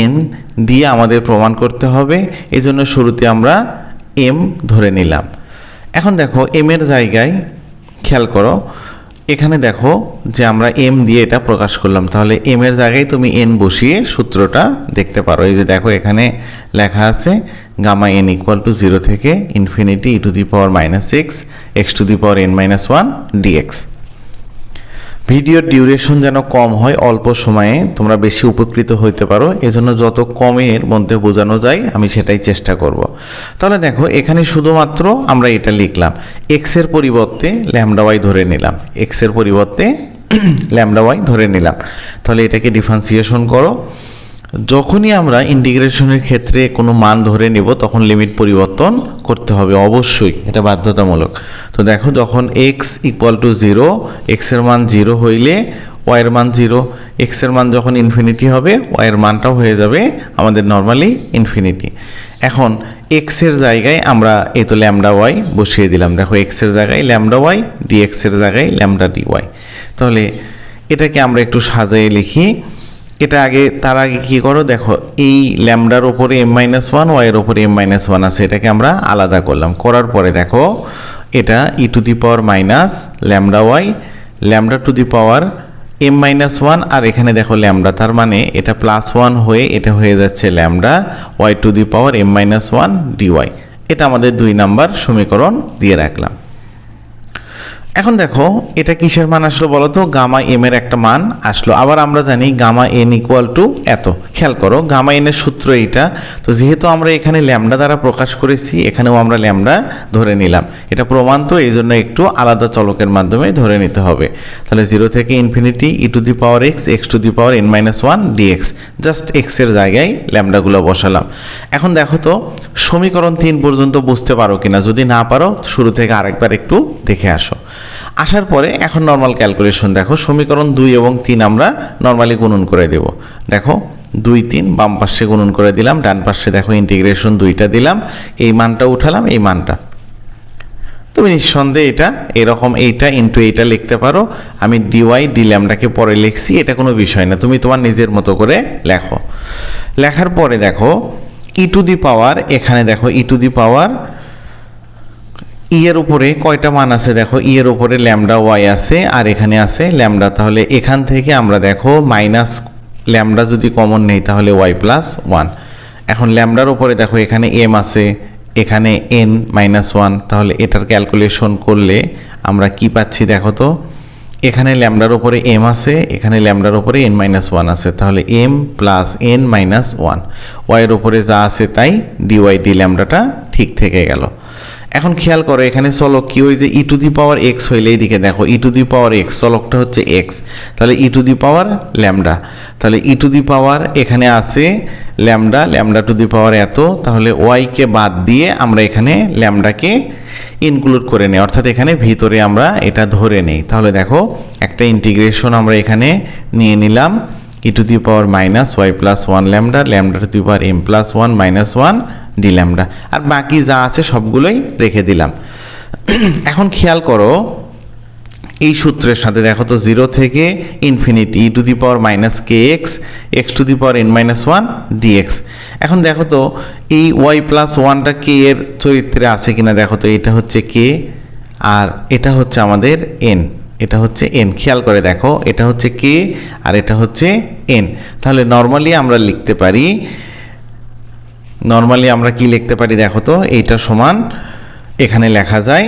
N দিয়ে আমাদের প্রমাণ করতে হবে। এই জন্য শুরুতে আমরা এম ধরে নিলাম। এখন দেখো এম এর জায়গায় খেয়াল করো, এখানে দেখো যে আমরা এম দিয়ে এটা প্রকাশ করলাম। তাহলে এম এর জায়গায় তুমি এন বসিয়ে সূত্রটা দেখতে পারো। এই যে দেখো, এখানে লেখা আছে, gamma N equal to zero থেকে infinity E to the power minus six X to the power N minus one DX ভিডিওর ডিউরেশন যেন কম হয়, অল্প সময়ে তোমরা বেশি উপকৃত হইতে পারো। এজন্য যত কমের মধ্যে বোঝানো যায়, আমি সেটাই চেষ্টা করব। তাহলে দেখো, এখানে শুধুমাত্র আমরা এটা লিখলাম। এক্সের পরিবর্তে ল্যামডাওয়াই ধরে নিলাম। এক্সের পরিবর্তে ল্যামডাওয়াই ধরে নিলাম। তাহলে এটাকে ডিফারেন্সিয়েশন করো। যখনই আমরা ইন্টিগ্রেশনের ক্ষেত্রে কোনো মান ধরে নেব, তখন লিমিট পরিবর্তন করতে হবে অবশ্যই। এটা বাধ্যতামূলক। তো দেখো, যখন এক্স ইকুয়াল টু জিরো এক্সের মান জিরো হইলে ওয়াইয়ের মান জিরো এক্সের মান যখন ইনফিনিটি হবে ওয়াইয়ের মানটাও হয়ে যাবে আমাদের নর্মালি ইনফিনিটি এখন এক্সের জায়গায় আমরা এই তো ল্যামডা ওয়াই বসিয়ে দিলাম। দেখো এক্সের জায়গায় ল্যামডা ওয়াই ডি এক্সের জায়গায় ল্যামডা ডি ওয়াই তাহলে এটাকে আমরা একটু সাজিয়ে লিখি। এটা আগে, তার আগে কি করো? দেখো, এই ল্যামডার ওপরে এম মাইনাস ওয়ান ওয়াইয়ের ওপরে এম মাইনাস ওয়ান আছে। এটাকে আমরা আলাদা করলাম। করার পরে দেখো, এটা E to the power minus lambda Y lambda to the power M minus one আর এখানে দেখো ল্যামডা, তার মানে এটা প্লাস ওয়ান হয়ে, এটা হয়ে যাচ্ছে lambda Y to the power M minus one DY এটা আমাদের দুই নাম্বার সমীকরণ দিয়ে রাখলাম। এখন দেখো, এটা কিসের মান আসলো বলো তো? গামা এম এর একটা মান আসলো। আবার আমরা জানি গামা এন ইকুয়াল টু এত। খেয়াল করো, গামা এন এর সূত্র এইটা। তো যেহেতু আমরা এখানে ল্যামডা দ্বারা প্রকাশ করেছি, এখানেও আমরা ল্যামডা ধরে নিলাম। এটা প্রমাণ তো এই জন্য একটু আলাদা চলকের মাধ্যমে ধরে নিতে হবে। তাহলে জিরো থেকে infinity E to the power X X to the power N minus one DX just এক্সের জায়গায় ল্যামডাগুলো বসালাম। এখন দেখো তো, সমীকরণ তিন পর্যন্ত বুঝতে পারো কিনা? যদি না পারো, শুরু থেকে আরেকবার একটু দেখে আসো। আসার পরে এখন নর্মাল ক্যালকুলেশন দেখো, সমীকরণ দুই এবং তিন আমরা নর্মালি গুণন করে দেব। দেখো, দুই, তিন, বাম পাশে গুণন করে দিলাম, ডান পাশে দেখো ইন্টিগ্রেশন দুইটা দিলাম, এই মানটা উঠালাম, এই মানটা। তুমি নিঃসন্দেহে এটা এরকম এইটা ইন্টু এইটা লিখতে পারো। আমি ডিওয়াই ডি ল্যামডাকে পরে লিখছি, এটা কোনো বিষয় না, তুমি তোমার নিজের মতো করে লেখো। লেখার পরে দেখো ই টু দি পাওয়ার এখানে দেখো ই টু দি পাওয়ার ই এর উপরে কয়টা মান আছে? দেখো ইয়ের এর উপরে ল্যামডা ওয়াই আছে আর এখানে আছে ল্যামডা তাহলে এখান থেকে আমরা দেখো মাইনাস ল্যামডা যদি কমন নেই, তাহলে ওয়াই প্লাস ওয়ান এখন ল্যামডার উপরে দেখো, এখানে এম আছে, এখানে এন মাইনাস ওয়ান তাহলে এটার ক্যালকুলেশন করলে আমরা কি পাচ্ছি দেখো তো? এখানে ল্যামডার উপরে এম আছে, এখানে ল্যামডার উপরে এন মাইনাস ওয়ান আছে। তাহলে M plus N minus one ওয়াইয়ের উপরে যা আছে তাই ডিওয়াই ডি ল্যামডাটা ঠিক থেকে গেল। এখন খেয়াল করো, এখানে চলক কি ওই যে ই টু দি পাওয়ার এক্স হইলে এইদিকে দেখো ই টু দি পাওয়ার এক্স চলকটা হচ্ছে এক্স তাহলে ই টু দি পাওয়ার ল্যামডা তাহলে ই টু দি পাওয়ার এখানে আছে lambda lambda to the power এত, তাহলে ওয়াইকে বাদ দিয়ে আমরা এখানে ল্যামডাকে ইনক্লুড করে নিই, অর্থাৎ এখানে ভিতরে আমরা এটা ধরে নেই, তাহলে দেখো একটা ইন্টিগ্রেশন আমরা এখানে নিয়ে নিলাম E to the power minus Y plus one lambda lambda to the power M plus one minus one D lambda. আর বাকি যা আছে সবগুলোই রেখে দিলাম। এখন খেয়াল করো, এই সূত্রের সাথে দেখো তো জিরো থেকে infinity, E to the power minus K X X to the power N minus one DX এখন দেখো তো, এই ওয়াই প্লাস ওয়ানটা কে এর চরিত্রে আছে কিনা দেখো তো, এটা হচ্ছে কে, আর এটা হচ্ছে আমাদের এন। এটা হচ্ছে এন খেয়াল করে দেখো, এটা হচ্ছে কে আর এটা হচ্ছে এন তাহলে নর্মালি আমরা লিখতে পারি নর্মালি আমরা কি লিখতে পারি দেখো তো, এইটা সমান এখানে লেখা যায়,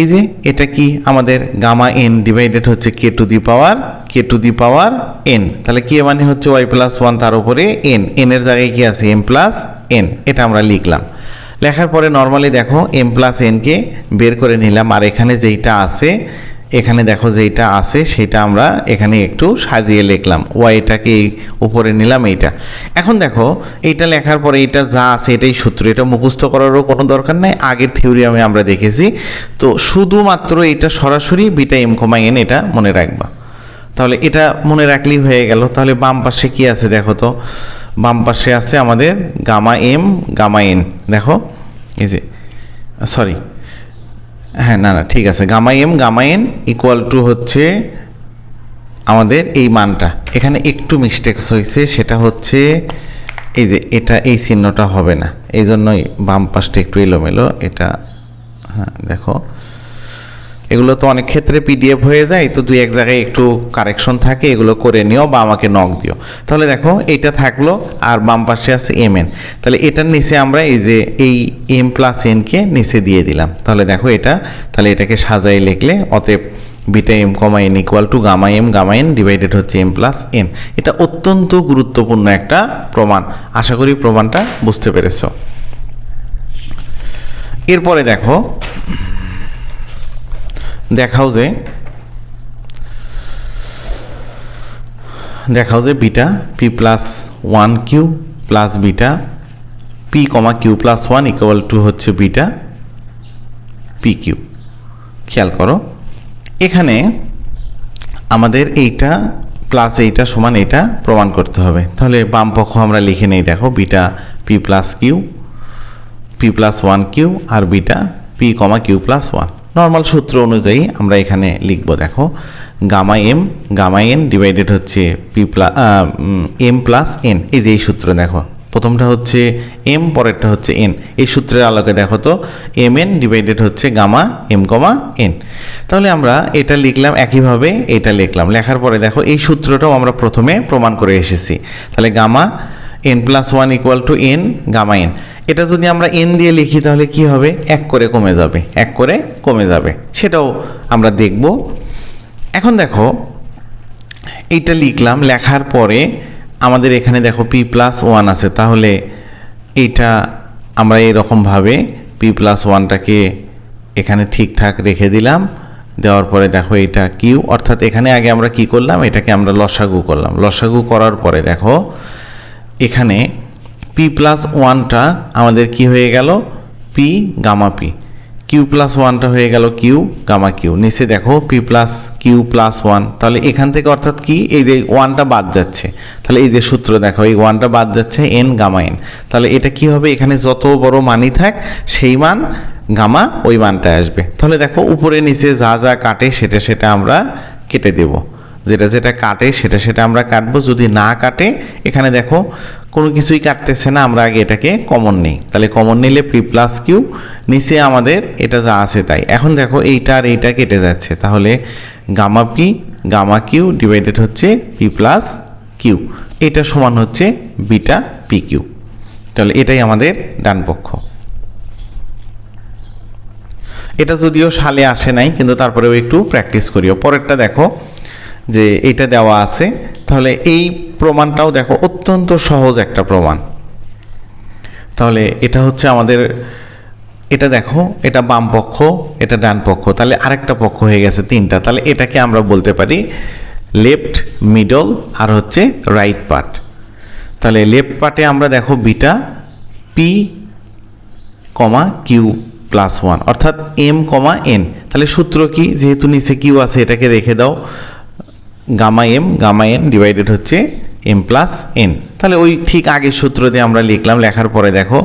এই যে এটা কি? আমাদের গামা এন ডিভাইডেড হচ্ছে K to the power K to the power N তাহলে কে মানে হচ্ছে ওয়াই প্লাস ওয়ান তার উপরে এন এন এর জায়গায় কি আছে? এম প্লাস এন এটা আমরা লিখলাম। লেখার পরে নর্মালি দেখো এম প্লাস এনকে বের করে নিলাম। আর এখানে যেইটা আছে, এখানে দেখো যেইটা আছে, সেটা আমরা এখানে একটু সাজিয়ে লিখলাম। ওয়াইটাকে উপরে নিলাম এইটা। এখন দেখো, এইটা লেখার পরে এইটা যা আছে এটাই সূত্র। এটা মুখস্থ করারও কোনো দরকার নাই। আগের থিওরিয়ামে আমরা দেখেছি। তো শুধুমাত্র এটা সরাসরি বিটা এম কমা এন এটা মনে রাখবা। তাহলে এটা মনে রাখলেই হয়ে গেল। তাহলে বাম পাশে কি আছে দেখো তো? বাম পাশে আছে আমাদের গামা এম, গামা এন। দেখো, এই যে, সরি। হ্যাঁ না না, ঠিক আছে। Gamma M, gamma N equal to হচ্ছে আমাদের এই মানটা। এখানে একটু মিস্টেকস হয়েছে, সেটা হচ্ছে এই যে, এটা এই চিহ্নটা হবে না। এই জন্যই বাম পাশটা একটু এলোমেলো। এটা হ্যাঁ দেখো। এগুলো তো অনেক ক্ষেত্রে পিডিএফ হয়ে যায়, তো দুই এক জায়গায় একটু কারেকশন থাকে, এগুলো করে নিও বা আমাকে নক দিও। তাহলে দেখো, এটা থাকল আর বাম পাশে আছে এম এন তাহলে এটার নিচে আমরা এই যে এই এম প্লাস এনকে নিচে দিয়ে দিলাম। তাহলে দেখো এটা, তাহলে এটাকে সাজাই লিখলে অতএব beta M comma N equal to gamma M gamma N divided হচ্ছে এম প্লাস এন এটা অত্যন্ত গুরুত্বপূর্ণ একটা প্রমাণ। আশা করি প্রমাণটা বুঝতে পেরেছ। এরপরে দেখো দেখাও যে দেখাও যে beta P plus one Q plus beta, P comma Q plus one equal to হচ্ছে বিটা পি কিউ। খেয়াল করো, এখানে আমাদের এইটা প্লাস এইটা সমান এইটা প্রমাণ করতে হবে। তাহলে বাম পক্ষ আমরা লিখে নেই, দেখো beta P plus Q, P plus one Q আর beta P comma Q plus one. Normal সূত্র অনুযায়ী আমরা এখানে লিখব, দেখো, gamma M, gamma N divided হচ্ছে P plus M plus N এই যে এই সূত্র দেখো, প্রথমটা হচ্ছে এম পরেরটা হচ্ছে এন এই সূত্রের আলোকে দেখো তো এম এন ডিভাইডেড হচ্ছে গামা এম কমা এন তাহলে আমরা এটা লিখলাম একইভাবে, এটা লিখলাম, লেখার পরে দেখো, এই সূত্রটাও আমরা প্রথমে প্রমাণ করে এসেছি, তাহলে gamma N plus one equal to N gamma N এটা যদি আমরা এন দিয়ে লিখি, তাহলে কি হবে? এক করে কমে যাবে। এক করে কমে যাবে। সেটাও আমরা দেখব। এখন দেখো, এইটা লিখলাম, লেখার পরে আমাদের এখানে দেখো পি প্লাস ওয়ান আছে। তাহলে এইটা আমরা এরকমভাবে পি প্লাস ওয়ানটাকে এখানে ঠিকঠাক রেখে দিলাম। দেওয়ার পরে দেখো এটা কিউ অর্থাৎ এখানে আগে আমরা কি করলাম? এটাকে আমরা লসাগু করলাম। লসাগু করার পরে দেখো, এখানে পি প্লাস ওয়ানটা আমাদের কি হয়ে গেল? P gamma P Q plus ওয়ানটা হয়ে গেল কিউ গামা কিউ নিচে দেখো P plus Q plus one তাহলে এখান থেকে অর্থাৎ কি? এই যে ওয়ানটা বাদ যাচ্ছে। তাহলে এই যে সূত্র দেখো, এই ওয়ানটা বাদ যাচ্ছে এন গামা এন তাহলে এটা কি হবে? এখানে যত বড় মানই থাক, সেই মান গামা ওই মানটা আসবে। তাহলে দেখো উপরে নিচে যা যা কাটে, সেটা সেটা আমরা কেটে দেবো। যেটা যেটা কাটে, সেটা সেটা আমরা কাটবো। যদি না কাটে, এখানে দেখো কোনো কিছুই কাটতেছে না, আমরা আগে এটাকে কমন নেই। তাহলে কমন নিলে পি প্লাস কিউ নিচে আমাদের এটা যা আছে তাই। এখন দেখো এইটা আর এইটা কেটে যাচ্ছে। তাহলে gamma P gamma Q divided হচ্ছে পি প্লাস কিউ এটা সমান হচ্ছে বিটা পি কিউ তাহলে এটাই আমাদের ডান পক্ষ। এটা যদিও সালে আসে নাই, কিন্তু তারপরেও একটু প্র্যাকটিস করিও। পরেরটা দেখো যে এটা দেওয়া আছে তাহলে এই প্রমাণটাও দেখো, অত্যন্ত সহজ একটা প্রমাণ। তাহলে এটা হচ্ছে আমাদের, এটা দেখো, এটা বাম পক্ষ, এটা ডান পক্ষ, তাহলে আরেকটা পক্ষ হয়ে গেছে তিনটা। তাহলে এটাকে আমরা বলতে পারি লেফট, মিডল আর হচ্ছে রাইট পার্ট। তাহলে লেফট পার্টে আমরা দেখো beta, P, comma, Q plus one, অর্থাৎ এম, কমা, এন। তাহলে সূত্র কি? যেহেতু নিচে কিউ আছে, এটাকে রেখে দাও। Gamma M, gamma N divided হচ্ছে এম প্লাস এন। তাহলে ওই ঠিক আগের সূত্র দিয়ে আমরা লিখলাম, লেখার পরে দেখো,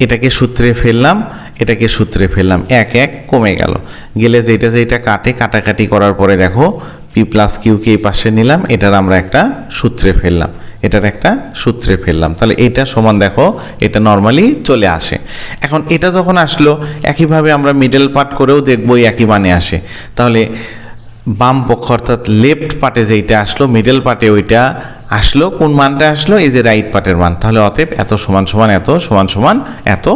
এটাকে সূত্রে ফেললাম, এটাকে সূত্রে ফেললাম, এক এক কমে গেল। গেলে যেটা যেটা কাটে, কাটাকাটি করার পরে দেখো পি প্লাস কিউকে এই পাশে নিলাম, এটার আমরা একটা সূত্রে ফেললাম, এটার একটা সূত্রে ফেললাম। তাহলে এটা সমান দেখো, এটা নর্মালি চলে আসে। এখন এটা যখন আসলো, একইভাবে আমরা মিডল পার্ট করেও দেখব একই মানে আসে। তাহলে বাম পক্ষ অর্থাৎ লেফট পার্টে যেইটা আসলো মিডল পার্টে ওইটা আসলো, কোন মানটা আসলো? এই যে রাইট পার্টের মান। তাহলে অতএব এত সমান সমান এত সমান সমান এত